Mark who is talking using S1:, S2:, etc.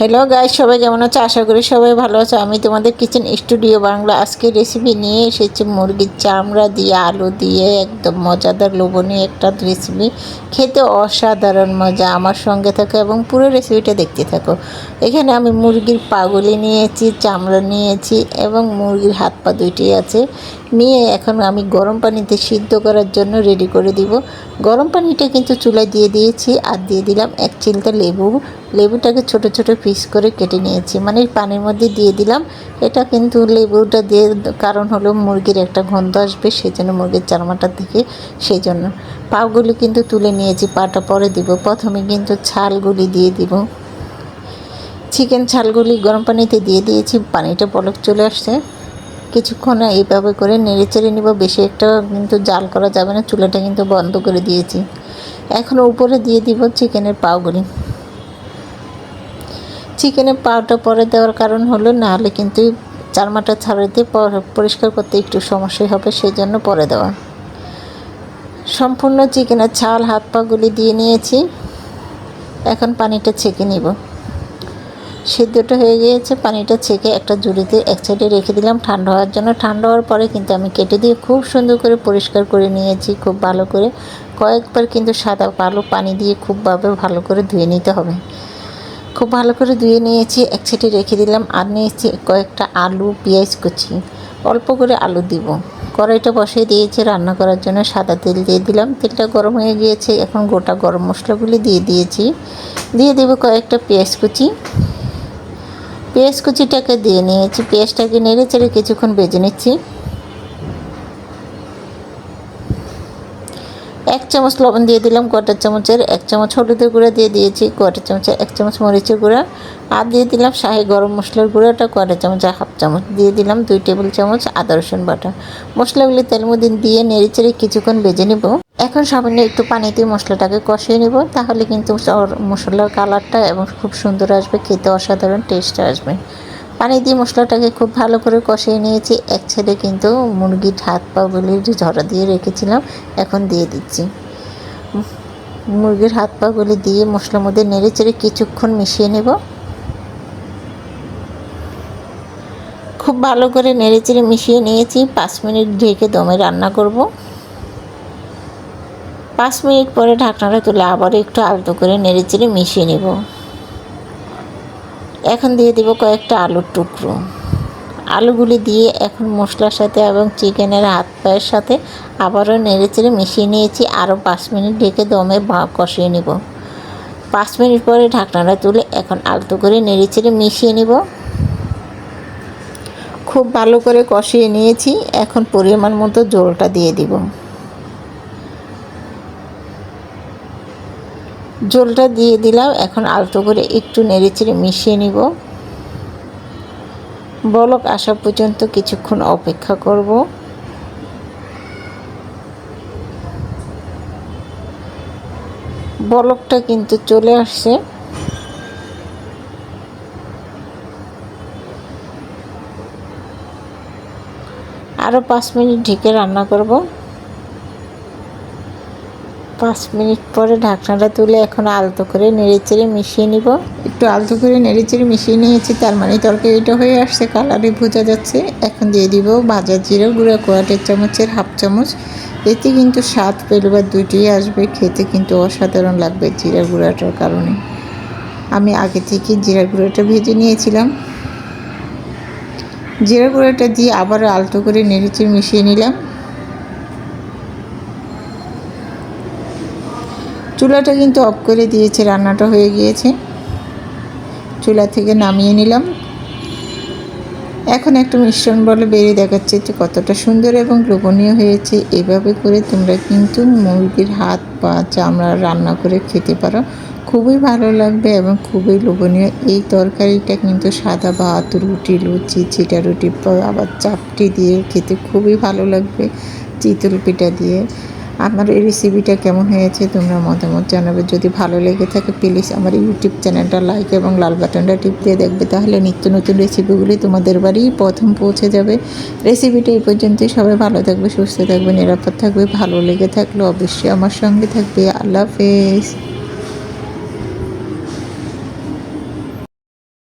S1: Hello guys সবাই কেমন আছো? আশা করি সবাই ভালো আছো। আমি তোমাদের কিচেন স্টুডিও বাংলা আজকে রেসিপি নিয়ে এসেছি মুরগির চামড়া দিয়ে, আলু দিয়ে, একদম মজাদার লোভনীয় একটা রেসিপি খেতে অসাধারণ মজা, আমার সঙ্গে থাকো এবং পুরো রেসিপিটা দেখতে থাকো। এখানে আমি মুরগির পাগলি নিয়েছি, চামড়া নিয়েছি এবং মুরগির হাত পা দুইটি আছে। নিয়ে এখন আমি গরম পানিতে সিদ্ধ করার জন্য রেডি করে দিব। গরম পানিটা কিন্তু চুলায় দিয়ে দিয়েছি আর দিয়ে দিলাম এক চিলটা লেবু। লেবুটাকে ছোট ছোট পিস করে কেটে নিয়েছি। মানে পানির মধ্যে দিয়ে দিলাম। এটা কিন্তু লেবুটা দিয়ে কারণ হলো মুরগির একটা গন্ধ আসবে সেই জন্য মুরগির চারমাটা থেকে সেই জন্য পাগুলি কিন্তু তুলে নিয়েছি, পাটা পরে দিব। প্রথমে কিন্তু ছালগুলি দিয়ে দিব। চিকেন ছালগুলি গরম পানিতে দিয়ে দিয়েছি, পানিটা পলক চলে আসছে। কিছুক্ষণ এইভাবে করে নেড়ে চেড়ে নিব, বেশি একটা কিন্তু জাল করা যাবে না, চুলাটা কিন্তু বন্ধ করে দিয়েছি। এখন উপরে দিয়ে দিব চিকেনের পাওগুলি চিকেনের পাওটা পরে দেওয়ার কারণ হলো না হলে কিন্তু চারমাটা ছাড়াতে পরিষ্কার করতে একটু সমস্যা হবে, সেই জন্য পরে দেওয়া। সম্পূর্ণ চিকেনের ছাল হাত পাগুলি দিয়ে নিয়েছি। এখন পানিটা ছেঁকে নিব। সিদ্ধটা হয়ে গিয়েছে, পানিটা ছেঁকে একটা জুড়িতে এক সাইডে রেখে দিলাম ঠান্ডা হওয়ার জন্য। ঠান্ডা হওয়ার পরে কিন্তু আমি কেটে দিয়ে খুব সুন্দর করে পরিষ্কার করে নিয়েছি, খুব ভালো করে। কয়েকবার কিন্তু সাদা কালো পানি দিয়ে খুবভাবে ভালো করে ধুয়ে নিতে হবে। খুব ভালো করে ধুয়ে নিয়েছি, এক সাইডে রেখে দিলাম আর নিয়েছি কয়েকটা আলু, পেঁয়াজ কুচি। অল্প করে আলু দিব। কড়াইটা বসিয়ে দিয়েছি, রান্না করার জন্য সাদা তেল দিয়ে দিলাম। তেলটা গরম হয়ে গিয়েছে, এখন গোটা গরম মশলাগুলি দিয়ে দিয়েছি। দিয়ে দেবো কয়েকটা পেঁয়াজ কুচি। পেঁয়াজ কুচিটাকে দিয়ে নিয়েছি। পেঁয়াজটাকে নেড়ে চেড়ে কিছুক্ষণ বেজে নিচ্ছি। এক চামচ লবণ দিয়ে দিলাম কোয়াটার চামচের? এক চামচ হলুদের গুঁড়া দিয়ে দিয়েছি কোয়াটার চামচের? এক চামচ মরিচের গুঁড়া। আর দিয়ে দিলাম শাহি গরম মশলার গুঁড়াটা কোয়াটার চামচ? হাফ চামচ। দিয়ে দিলাম দুই টেবিল চামচ আদা রসুন বাটা। মশলাগুলি তেল মধ্যে দিয়ে নেড়ে চেড়ে কিছুক্ষণ বেজে নেব। এখন সামান্য একটু পানি দিয়ে মশলাটাকে কষিয়ে নেব, তাহলে কিন্তু মশলার কালারটা এবং খুব সুন্দর আসবে, খেতে অসাধারণ টেস্ট আসবে। পানি দিয়ে মশলাটাকে খুব ভালো করে কষিয়ে নিয়েছি, এক ছেলে কিন্তু মুরগির হাত পাগুলি ঝরা দিয়ে রেখেছিলাম, এখন দিয়ে দিচ্ছি। মুরগির হাত পাগুলি দিয়ে মশলার মধ্যে নেড়ে চেড়ে কিছুক্ষণ মিশিয়ে নেব। খুব ভালো করে নেড়ে চেড়ে মিশিয়ে নিয়েছি, পাঁচ মিনিট ঢেকে দমে রান্না করব। পাঁচ মিনিট পরে ঢাকনাটা তুলে আবার একটু আলতো করে নেড়ে চেড়ে মিশিয়ে নেব। এখন দিয়ে দেবো কয়েকটা আলুর টুকরো। আলুগুলি দিয়ে এখন মশলার সাথে এবং চিকেনের হাত পায়ের সাথে আবারও নেড়ে চেড়ে মিশিয়ে নিয়েছি। আরও পাঁচ মিনিট ঢেকে দমে কষিয়ে নেব। পাঁচ মিনিট পরে ঢাকনাটা তুলে এখন আলতো করে নেড়ে চেড়ে মিশিয়ে নেব। খুব ভালো করে কষিয়ে নিয়েছি। এখন পরিমাণ মতো জলটা দিয়ে দিব। জলটা দিয়ে দিলাম। এখন আলতো করে একটু নেড়েচেড়ে মিশিয়ে নিব। বলক আসা পর্যন্ত কিছুক্ষণ অপেক্ষা করব। বলকটা কিন্তু চলে আসছে। আরও পাঁচ মিনিট ঢেকে রান্না করব। পাঁচ মিনিট পরে ঢাকনাটা তুলে এখন আলতো করে নেড়েচেড়ে মিশিয়ে নিব। একটু আলতো করে নেড়েচেড়ে মিশিয়ে নিয়েছি, তার মানে তরকারিটা হয়ে আসছে, কালারে বোঝা যাচ্ছে। এখন দিয়ে দিব ভাজা জিরা গুঁড়া কোয়াটের চামচের হাফ চামচ। এতে কিন্তু স্বাদ পেলবার দুইটি আসবে, খেতে কিন্তু অসাধারণ লাগবে জিরা গুঁড়াটার কারণে। আমি আগে থেকে জিরা গুঁড়োটা ভেজে নিয়েছিলাম। জিরা গুঁড়োটা দিয়ে আবার আলতো করে নেড়েচেড়ে মিশিয়ে নিলাম। চুলাটা কিন্তু অফ করে দিয়েছে, রান্নাটা হয়ে গিয়েছে। চুলা থেকে নামিয়ে নিলাম। এখন একটা মিশ্রণ বলে বেরিয়ে দেখাচ্ছে যে কতটা সুন্দর এবং লোভনীয় হয়েছে। এভাবে করে তোমরা কিন্তু মুরগির হাত, পা, চামড়া রান্না করে খেতে পারো। খুবই ভালো লাগবে এবং খুবই লোভনীয়। এই তরকারিটা কিন্তু সাদা ভাত, রুটি, লুচি চিটা রুটি, আবার চাপটি দিয়ে খেতে খুবই ভালো লাগবে। চিতল পিঠা দিয়ে। আমার এই রেসিপিটা কেমন হয়েছে তোমরা মতামত জানাবে। যদি ভালো লেগে থাকে প্লিজ আমার ইউটিউব চ্যানেলটা লাইক এবং লাল বাটনটা টিপ দিয়ে দেখবে। তাহলে নিত্য নতুন রেসিপিগুলি তোমাদের বাড়ি প্রথম পৌঁছে যাবে। রেসিপিটা এই পর্যন্তই। সবাই ভালো থাকবে, সুস্থ থাকবে, নিরাপদ থাকবে, ভালো লেগে থাকলে অবশ্যই আমার সঙ্গে থাকবে। আল্লাহ হাফেজ।